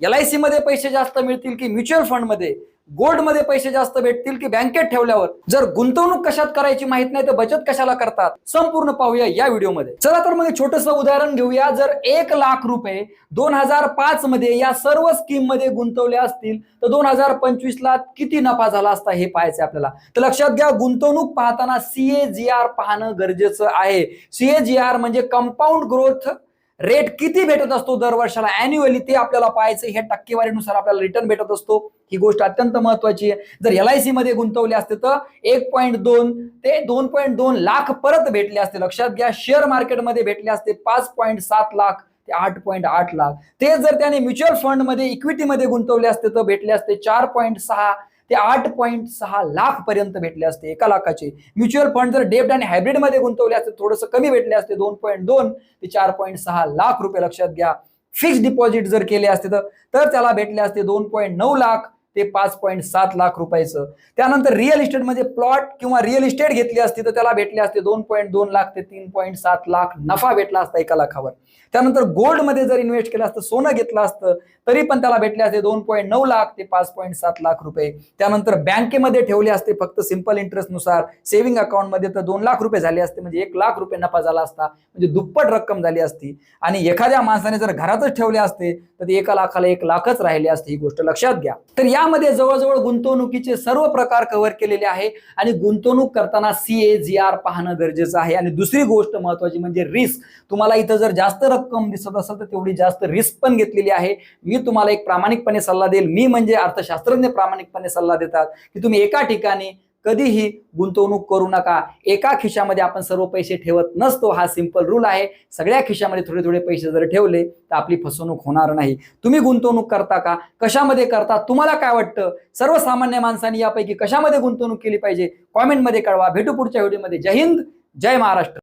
L I C मध्ये पैसे जास्त मिळतील की म्युच्युअल फंडमध्ये? गोल्डमध्ये पैसे जास्त भेटतील की बँकेत ठेवल्यावर? जर गुंतवणूक कशात करायची माहीत नाही तर बचत कशाला करतात? संपूर्ण पाहूया या व्हिडिओमध्ये चला तर मग छोटस उदाहरण घेऊया. जर एक लाख रुपये दोन हजार पाच मध्ये या सर्व स्कीममध्ये गुंतवले असतील तर दोन हजार पंचवीस ला किती नफा झाला असता हे पाहायचं आपल्याला. तर लक्षात घ्या गुंतवणूक पाहताना सीएजीआर पाहणं गरजेचं आहे. सीएजीआर म्हणजे कंपाऊंड ग्रोथ रेट किती भेटत असतो दर वर्षाला? अॅन्युअली ते आपल्याला पाहायचं हे टक्केवारीनुसार आपल्याला रिटर्न भेटत असतो. ही गोष्ट अत्यंत महत्वाची आहे. जर एल आय सी मध्ये गुंतवले असते तर एक पॉईंट दोन ते दोन पॉईंट दोन लाख परत भेटले असते. लक्षात घ्या शेअर मार्केटमध्ये भेटले असते पाच पॉईंट सात लाख ते आठ पॉईंट आठ लाख. ते जर त्याने म्युच्युअल फंडमध्ये इक्विटीमध्ये गुंतवले असते तर भेटले असते चार पॉईंट सहा ते आठ पॉईंट सहा लाख पर्यंत भेटले असते एका लाखाचे. म्युच्युअल फंड जर डेप्ट आणि हायब्रिडमध्ये गुंतवले असते थोडंसं कमी भेटले असते दोन पॉईंट दोन ते चार पॉईंट सहा लाख रुपये लक्षात घ्या. फिक्स डिपॉझिट जर केले असते तर त्याला भेटले असते दोन पॉईंट नऊ लाख. ते पाच पॉईंट सात लाख रुपयाचं. त्यानंतर रिअल इस्टेटमध्ये प्लॉट किंवा रिअल इस्टेट घेतली असती तर त्याला भेटले असते दोन पॉईंट दोन लाख ते तीन पॉईंट सात लाख नफा भेटला असता एका लाखावर. त्यानंतर गोल्डमध्ये जर इन्व्हेस्ट केलं असतं सोनं घेतलं असतं तरी पण त्याला भेटले असते दोन पॉईंट नऊ लाख ते पाच पॉईंट सात लाख रुपये. त्यानंतर बँकेमध्ये ठेवले असते फक्त सिंपल इंटरेस्टनुसार सेव्हिंग अकाउंटमध्ये तर दोन लाख रुपये झाले असते म्हणजे एक लाख रुपये नफा झाला असता म्हणजे दुप्पट रक्कम झाली असती. आणि एखाद्या माणसाने जर घरातच ठेवले असते तर ते एका लाखाला एक लाखच राहिले असते ही गोष्ट लक्षात घ्या. तर यामध्ये जवळजवळ गुंतवणुकीचे सर्व प्रकार कव्हर केलेले आहे. आणि गुंतवणूक करताना सी ए जी आर पाहणं गरजेचं आहे. आणि दुसरी गोष्ट महत्वाची म्हणजे रिस्क तुम्हाला इथं जर जास्त रक्कम दिसत असेल तर तेवढी जास्त रिस्क पण घेतलेली आहे. मी तुम्हाला एक प्रामाणिकपणे सल्ला देईल. मी म्हणजे अर्थशास्त्रज्ञ प्रामाणिकपणे सल्ला देतात की तुम्ही एका ठिकाणी कधीही गुंतवणूक करू नका. एका खिशामध्ये आपण सर्व पैसे ठेवत नसतो. हा सिंपल रूल आहे. सगळ्या खिशामध्ये थोडे थोडे पैसे जर ठेवले तर आपली फसवणूक होणार नाही. तुम्ही गुंतवणूक करता का? कशामध्ये करता? तुम्हाला काय वाटतं? सर्वसामान्य माणसांनी यापैकी कशामध्ये गुंतवणूक केली पाहिजे? कॉमेंटमध्ये कळवा. भेटू पुढच्या व्हिडिओमध्ये जय हिंद. जय महाराष्ट्र.